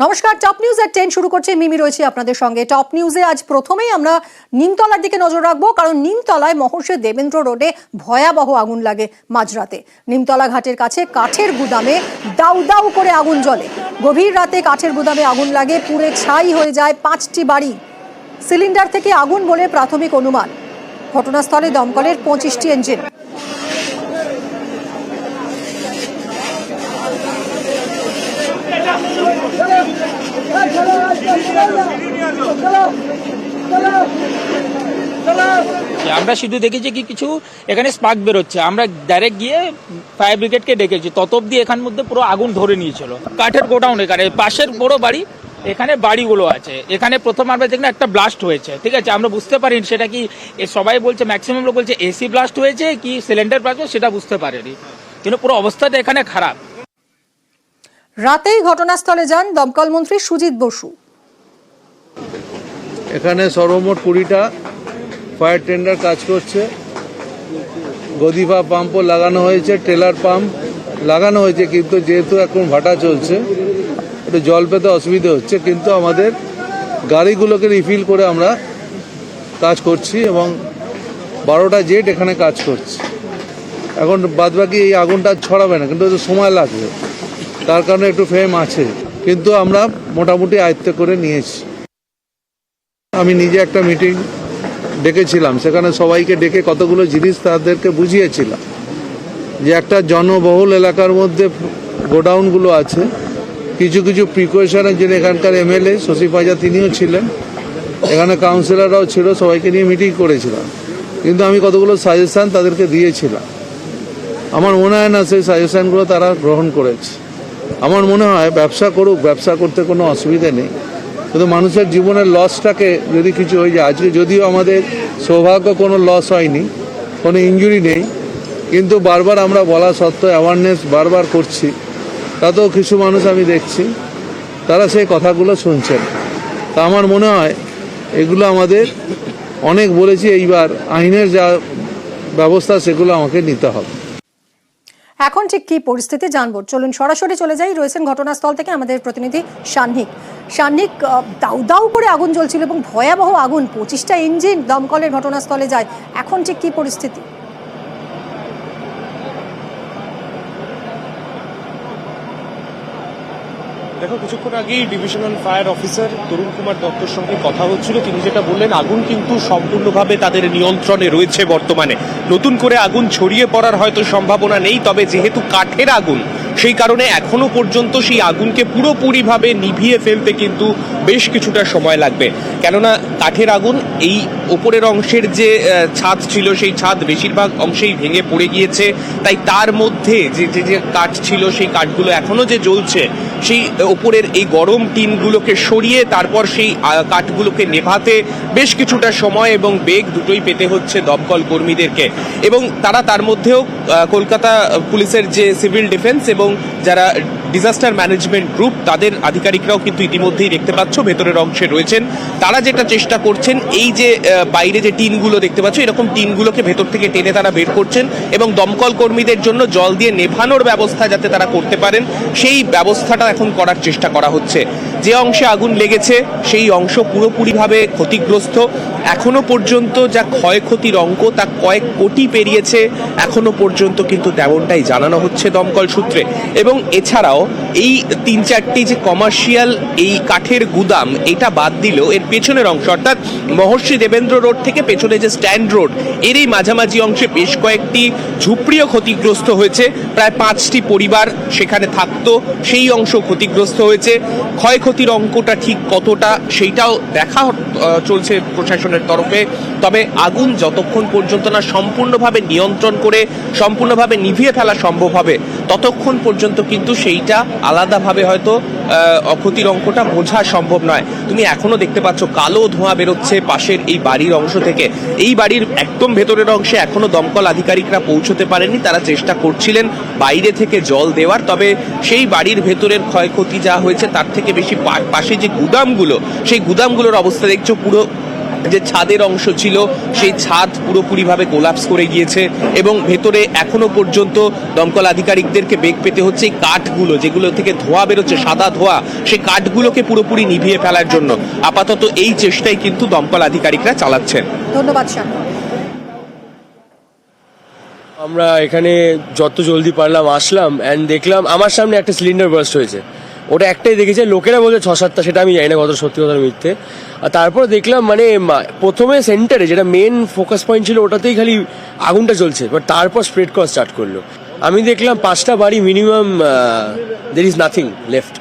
নমস্কার top news এট ten শুরু করছে মিমি রয়েছে আপনাদের সঙ্গে। টপ নিউজে আজ প্রথমেই আমরা নিমতলার দিকে নজর রাখব, কারণ নিমতলায় মহর্ষে দেবেন্দ্র রোডে ভয়াবহ আগুন লাগে মাঝরাতে। নিমতলা ঘাটের কাছে কাঠের গুদামে দাউ দাউ করে আগুন জ্বলে। গভীর রাতে কাঠের গুদামে আগুন লাগে, পুড়ে ছাই হয়ে যায় পাঁচটি বাড়ি। সিলিন্ডার থেকে আগুন বলে প্রাথমিক অনুমান। ঘটনাস্থলে দমকলের পঁচিশটি ইঞ্জিন আমরা শুধু দেখেছি কি কিছু এখানে স্পার্ক বেরোচ্ছে। আমরা ডাইরেক্ট গিয়ে ফায়ার ব্রিগেডকে ডেকেছি। তত অব্দি এখান মধ্যে পুরো আগুন ধরে নিয়েছিল। কাঠের গোডাউন এখানে, পাশের বড় বাড়ি, এখানে বাড়িগুলো আছে। এখানে প্রথম আমরা দেখলাম একটা ব্লাস্ট হয়েছে। ঠিক আছে, আমরা বুঝতে পারিনি সেটা কি সবাই বলছে ম্যাক্সিমাম লোক বলছে এসি ব্লাস্ট হয়েছে কি সিলিন্ডার ব্লাস্ট হয়েছে সেটা বুঝতে পারেনি। কিন্তু পুরো অবস্থাটা এখানে খারাপ। রাতেই ঘটনাস্থলে যান দমকল মন্ত্রী সুজিত বসু। এখানে সর্বমোট কুড়িটা ফায়ার টেন্ডার কাজ করছে। গদিফা পাম্পও লাগানো হয়েছে ট্রেলার পাম্প লাগানো হয়েছে, কিন্তু যেহেতু এখন ভাটা চলছে, একটু জল পেতে অসুবিধে হচ্ছে, কিন্তু আমাদের গাড়িগুলোকে রিফিল করে আমরা কাজ করছি এবং বারোটা জেট এখানে কাজ করছে। এখন বাদবাকি এই আগুনটা ছড়াবে না, কিন্তু সময় লাগবে। তার কারণে একটু ফেম আছে, কিন্তু আমরা মোটামুটি আয়ত্তে করে নিয়েছি। আমি নিজে একটা মিটিং ডেকেছিলাম। সেখানে সবাইকে ডেকে কতগুলো জিনিস তাদেরকে বুঝিয়েছিলাম। যে একটা জনবহুল এলাকার মধ্যে গোডাউনগুলো আছে। কিছু কিছু প্রিকশনের জন্য এখানকার এমএলএ শশী পাজা তিনিও ছিলেন। এখানে কাউন্সিলররাও ছিল, সবাইকে নিয়ে মিটিং করেছিলাম। কিন্তু আমি কতগুলো সাজেশান তাদেরকে দিয়েছিলাম। আমার মনে হয় না সেই সাজেশানগুলো তারা গ্রহণ করেছে। আমার মনে হয় ব্যবসা করুক, ব্যবসা করতে কোনো অসুবিধা নেই। কিন্তু মানুষের জীবনের লসটাকে যদি কিছু হয়ে যায়, আজকে যদিও আমাদের সৌভাগ্য কোনো লস হয়নি, কোনো ইঞ্জুরি নেই, কিন্তু বারবার আমরা বলা সত্ত্বেও অ্যাওয়ারনেস বারবার করছি, তাতেও কিছু মানুষ আমি দেখছি, তারা সেই কথাগুলো শুনছেন। তা আমার মনে হয় এগুলো আমাদের অনেক বলেছি, এইবার আইনের যা ব্যবস্থা, সেগুলো আমাকে নিতে হবে। এখন ঠিক কি পরিস্থিতি জানব? চলুন সরাসরি চলে যাই। রয়েছেন ঘটনাস্থল থেকে আমাদের প্রতিনিধি সান্নিক। সান্নিক দাউ দাউ করে আগুন জ্বলছিল এবং ভয়াবহ আগুন, পঁচিশটা ইঞ্জিন দমকলের ঘটনাস্থলে যায়। এখন ঠিক কি পরিস্থিতি? দেখো, কিছুক্ষণ আগেই divisional fire officer Tarun Kumar দত্তর সঙ্গে কথা হচ্ছিল। তিনি যেটা বললেন, আগুন কিন্তু সম্পূর্ণভাবে তাদের নিয়ন্ত্রণে রয়েছে বর্তমানে। নতুন করে আগুন ছড়িয়ে পড়ার হয়তো সম্ভাবনা নেই, তবে যেহেতু কাঠের আগুন সেই কারণে এখনও পর্যন্ত সেই আগুনকে পুরোপুরিভাবে নিভিয়ে ফেলতে কিন্তু বেশ কিছুটা সময় লাগবে। কেননা কাঠের আগুন এই ওপরের অংশের যে ছাদ ছিল সেই ছাদ বেশিরভাগ অংশেই ভেঙে পড়ে গিয়েছে। তাই তার মধ্যে যে যে যে কাঠ ছিল সেই কাঠগুলো এখনও যে জ্বলছে, সেই ওপরের এই গরম টিনগুলোকে সরিয়ে তারপর সেই কাঠগুলোকে নেভাতে বেশ কিছুটা সময় এবং বেগ দুটোই পেতে হচ্ছে দমকল কর্মীদেরকে। এবং তারা তার মধ্যেও কলকাতা পুলিশের যে সিভিল ডিফেন্স এবং যারা ডিজাস্টার ম্যানেজমেন্ট গ্রুপ তাদের আধিকারিকরাও কিন্তু ইতিমধ্যেই দেখতে পাচ্ছ, ভেতরের অংশে রয়েছেন। তারা যেটা চেষ্টা করছেন, এই যে বাইরে যে টিনগুলো দেখতে পাচ্ছ, এরকম টিনগুলোকে ভেতর থেকে টেনে তারা বের করছেন এবং দমকল কর্মীদের জন্য জল দিয়ে নেভানোর ব্যবস্থা যাতে তারা করতে পারেন, সেই ব্যবস্থাটা এখন করার চেষ্টা করা হচ্ছে। যে অংশে আগুন লেগেছে, সেই অংশ পুরোপুরিভাবে ক্ষতিগ্রস্ত। এখনও পর্যন্ত যা ক্ষয়ক্ষতির অঙ্ক, তা কয়েক কোটি পেরিয়েছে। এখনও পর্যন্ত কিন্তু তেমনটাই জানানো হচ্ছে দমকল সূত্রে। এবং এছাড়াও এই তিন চারটি যে কমার্শিয়াল এই কাঠের গুদাম, এটা বাদ দিলেও এর পেছনের অংশ, অর্থাৎ মহর্ষি দেবেন্দ্র রোড থেকে পেছনে যে স্ট্যান্ড রোড, এর এই মাঝামাঝি অংশে বেশ কয়েকটি ঝুপড়িও ক্ষতিগ্রস্ত হয়েছে। প্রায় পাঁচটি পরিবার সেখানে থাকতো, সেই অংশ ক্ষতিগ্রস্ত হয়েছে। ক্ষয়ক্ষতির অঙ্কটা ঠিক কতটা সেইটাও দেখা চলছে প্রশাসনের তরফে। তবে আগুন যতক্ষণ পর্যন্ত না সম্পূর্ণভাবে নিয়ন্ত্রণ করে, সম্পূর্ণভাবে নিভিয়ে ফেলা সম্ভব হবে, ততক্ষণ পর্যন্ত কিন্তু সেইটা আলাদাভাবে হয়তো ক্ষতির অঙ্কটা বোঝা সম্ভব নয়। তুমি এখনও দেখতে পাচ্ছ কালো ধোঁয়া বেরোচ্ছে পাশের এই বাড়ির অংশ থেকে। এই বাড়ির একদম ভেতরের অংশে এখনও দমকল আধিকারিকরা পৌঁছতে পারেননি। তারা চেষ্টা করছিলেন বাইরে থেকে জল দেওয়ার, তবে সেই বাড়ির ভেতরের ক্ষয়ক্ষতি যা হয়েছে, তার থেকে বেশি পাশে যে গুদামগুলো, সেই গুদামগুলোর অবস্থা দেখছ পুরো যে ছাদের অংশ ছিল সেই ছাদ পুরোপুরিভাবে কোলাপস করে গিয়েছে এবং ভেতরে এখনও পর্যন্ত দমকল আধিকারিকদেরকে বেগ পেতে হচ্ছে এই কাঠগুলো যেগুলো থেকে ধোঁয়া বেরোচ্ছে সাদা ধোঁয়া সেই কাঠগুলোকে পুরোপুরি নিভিয়ে ফেলার জন্য। আপাতত এই চেষ্টাই কিন্তু দমকল আধিকারিকরা চালাচ্ছেন। ধন্যবাদ আমরা এখানে যত জলদি পারলাম আসলাম অ্যান্ড দেখলাম আমার সামনে একটা সিলিন্ডার বার্স্ট হয়েছে। ওটা একটাই দেখেছে লোকেরা বলছে ছ সাতটা, সেটা আমি জানি না কত সত্যি কথা মিথ্যে। আর তারপর দেখলাম মানে প্রথমে সেন্টারে যেটা মেন ফোকাস পয়েন্ট ছিল, ওটাতেই খালি আগুনটা চলছে বাট তারপর স্প্রেড করা স্টার্ট করল। আমি দেখলাম পাঁচটা বাড়ি minimum there is nothing left